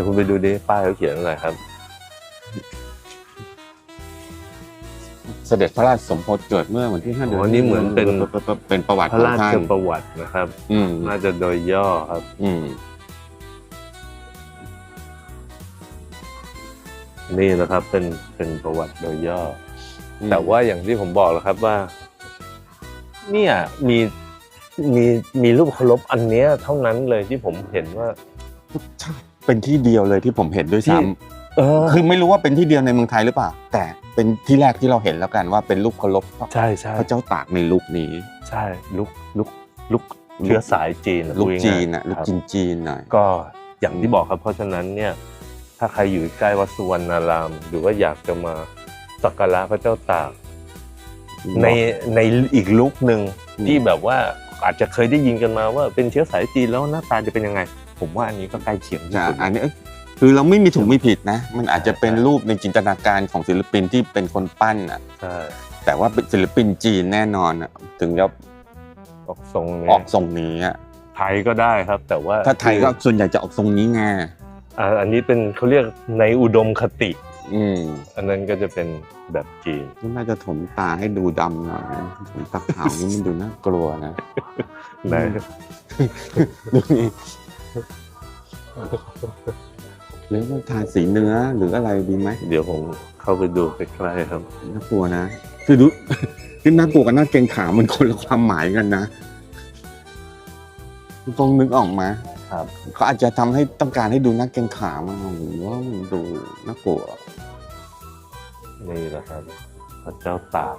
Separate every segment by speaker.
Speaker 1: ดี๋ยวคุณไปดูดิป้ายเขาเขียนอะไรครับ
Speaker 2: เสด็จพระราชสมภพเกิดเมื่อวันที่ห้าเดือน
Speaker 1: อ๋อนี่เหมือนเป็น
Speaker 2: เป็นประวัติ
Speaker 1: พ
Speaker 2: ข
Speaker 1: ระ
Speaker 2: อง
Speaker 1: รา
Speaker 2: ท่า
Speaker 1: ช
Speaker 2: น
Speaker 1: ประวัตินะครับ
Speaker 2: อืม
Speaker 1: น่าจะโดยย่อครับ
Speaker 2: อืม
Speaker 1: นี่นะครับเป็นเป็นประวัติโดยย่ออ
Speaker 2: อืม
Speaker 1: แต่ว่าอย่างที่ผมบอกแล้วครับว่า เนี่ยมีมีมีรูปเคารพอันเนี้ยเท่านั้นเลยที่ผมเห็นว่า
Speaker 2: ใช่ เป็นที่เดียวเลยที่ผมเห็นด้วย
Speaker 1: ที่
Speaker 2: ซ้
Speaker 1: เออำ
Speaker 2: คือไม่รู้ว่าเป็นที่เดียวในเมืองไทยหรือเปล่า แต่เป็นที่แรกที่เราเห็นแล้วกันว่าเป็นรูปเคารพ
Speaker 1: ใช่ใช่
Speaker 2: พระเจ้าตากในลุคนี้
Speaker 1: ใช่ลุกลุกลุกเชื้อสายจีน
Speaker 2: ลุค
Speaker 1: พูดง่ายๆ
Speaker 2: จีนอะลุค
Speaker 1: ครับ
Speaker 2: จีนจีนๆหน่อย
Speaker 1: ก็อย่างที่บอกครับเพราะฉะนั้นเนี่ยถ้าใครอยู่ใกล้วัดสุวรรณาราม หรือว่าอยากจะมาสักการะพระเจ้าตากในในอีกลุกหนึ่ง
Speaker 2: อืม
Speaker 1: ที่แบบว่าอาจจะเคยได้ยินกันมาว่าเป็นเชื้อสายจีนแล้วหน้าตาจะเป็นยังไง ผมว่าอันนี้ก็ใกล้เคียงที่
Speaker 2: จะ
Speaker 1: สุด
Speaker 2: อันนี้เอ้ยคือเราไม่มีถูกไม่ผิดนะ มันอาจจะเป็นรูปในจินตนาการของศิลปินที่เป็นคนปั้นอะ
Speaker 1: ใช่
Speaker 2: แต่ว่าเป็นศิลปินจีนแน่นอนอะถึงจะ
Speaker 1: ออกทรงนี้
Speaker 2: ออกทรงนี้อะ
Speaker 1: ไทยก็ได้ครับ แต่ว่า
Speaker 2: ถ้าไทยก็ส่วนใหญ่จะออกทรงนี้ไง
Speaker 1: อ่าอันนี้เป็นเขาเรียกในอุดมคติ
Speaker 2: อืม
Speaker 1: อันนั้นก็จะเป็นแบบจีน
Speaker 2: น่าจะถมตาให้ดูดำหน่อยนะถมตาขาวนี่มันดูน่ากลัวนะ
Speaker 1: นะ
Speaker 2: ดูนี่ หรือว่าทาสีเนื้อหรืออะไรดีไหม
Speaker 1: เดี๋ยวผมเข้าไปดูใกล้ๆครับ
Speaker 2: น่ากลัวนะ คือดูคือน่ากลัวกับน่าเกรงขามมันคนละความหมายกันนะตรงนึกออกมา
Speaker 1: ครับ
Speaker 2: เขาอาจจะทำให้ต้องการให้ดูน่าเกรงขามอะหรือว่ามันดูน่ากลัว
Speaker 1: นี่แหละครับพระเจ้าตาก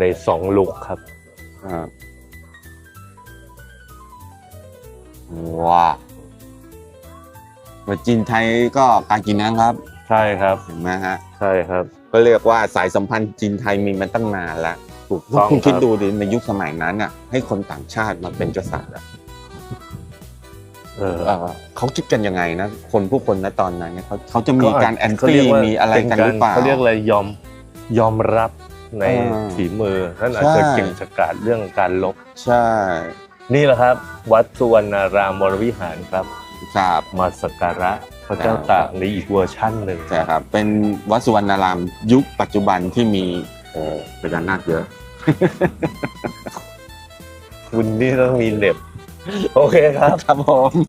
Speaker 1: ในสองลุกครับ
Speaker 2: ครับว้า ว่าจีนไทยก็การกินนะครับ
Speaker 1: ใช่ครับ
Speaker 2: เห็นไหมฮะ
Speaker 1: ใช่ครับ
Speaker 2: ก็เรียกว่าสายสัมพันธ์จีนไทยมีมาตั้งนานแล้ว
Speaker 1: ถูกต้อง
Speaker 2: คุณคิด
Speaker 1: ครับ
Speaker 2: ดูดิในยุคสมัยนั้นอะ ให้คนต่างชาติมาเป็นกษัตริย์อะ
Speaker 1: เออ
Speaker 2: เอ่อเขาคิดกันยังไงนะ คนผู้คนณตอนนั้นเนี่ยเขาเขาจะมีการแอน
Speaker 1: เขา
Speaker 2: ตี้
Speaker 1: เรียกว่า
Speaker 2: มีอะไรกันหรือเปล่า
Speaker 1: เขาเรียกอะไรยอมยอมรับใน
Speaker 2: อ่า
Speaker 1: ฝีมือท่านอาจจะ
Speaker 2: ใช่
Speaker 1: เก่งฉกาจเรื่องการลบ
Speaker 2: ใช่
Speaker 1: นี่แหละครับ วัดสุวรรณารามวรวิหารครับ
Speaker 2: ครับ
Speaker 1: มาสักการะพระเจ้าตากในอีกเวอร์ชั่นหนึ่ง
Speaker 2: ใช่ครับ เป็นวัดสุวรรณารามยุคปัจจุบันที่มีเอ่อพญานาคเยอะ
Speaker 1: คุณนี่ต้องมีเหน็บ โอเคครับ
Speaker 2: ครับผม